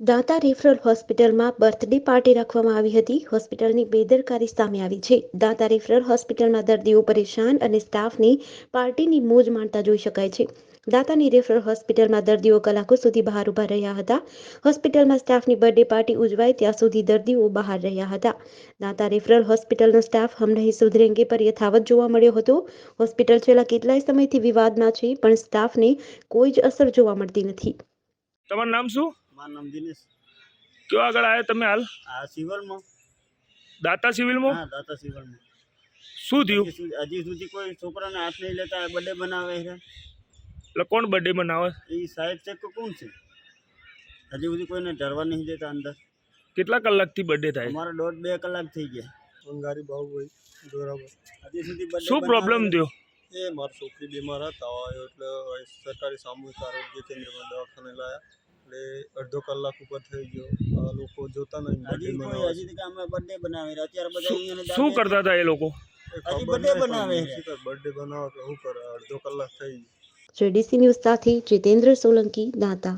દાતા referral હોસ્પિટલમાં birthday party રાખવામાં આવી હતી. હોસ્પિટલની બેદરકારી સામે આવી છે. દાતા રેફરલ હોસ્પિટલમાં દર્દીઓ પરેશાન અને સ્ટાફની પાર્ટીની મોજ માણતા જોઈ શકાય છે. દાતાની રેફરલ હોસ્પિટલમાં દર્દીઓ કલાકો સુધી બહાર ઊભા રહ્યા હતા. હોસ્પિટલમાં સ્ટાફની બર્થડે પાર્ટી ઉજવાય ત્યાં સુધી દર્દીઓ બહાર રહ્યા હતા. દાતા રેફરલ હોસ્પિટલનો સ્ટાફ હમ નહીં સુધરેંગે પર યથાવત જોવા મળ્યો હતો. હોસ્પિટલ છેલ્લા કેટલાય સમયથી વિવાદમાં છે, પણ સ્ટાફને કોઈ જ અસર જોવા મળતી નથી. તમારું નામ શું? મારું નામ દિનેશ. કયો આગળ આવ્યા તમે હાલ? આ સિવલમાં. દાતા સિવિલમાં? હા દાતા સિવલમાં. શું થયું? હજી સુધી- હજી સુધી કોઈ છોકરાને હાથ નહીં લેતા બર્થડે બનાવે છે. એટલે કોણ બર્થડે બનાવે એ સાહેબ છે કે કોણ છે? હજી સુધી કોઈને ડરવા નહીં દેતા અંદર. કેટલા કલાકથી બર્થડે થાય? અમારો દોઢ બે કલાક થઈ ગયા. અંગારી બહુ હોય બરાબર. હજી સુધી શું પ્રોબ્લેમ થયો? એ મારી છોકરી બીમાર હતા હોય એટલે સરકારી સામૂહિક આરોગ્ય કેન્દ્રમાં દવાખાને લાયા. એટલે અડધો કલાક ઉપર થઈ ગયો આ લોકો જોતા નહીં હજી birthday કોઈ મનાવે હજી સુધી કે અમે બર્થડે બનાવે છે. અત્યારે બધા અહીંયા શું કરતા હતા એ લોકો છે. એ હજી ખબર birthday નહીં બનાવે પણ છે. શું કરે, birthday બનાવે કે શું કરે અડધો કલાક થઈ ગયો જેડીસી ન્યૂઝ સાથે જીતેન્દ્ર સોલંકી દાતા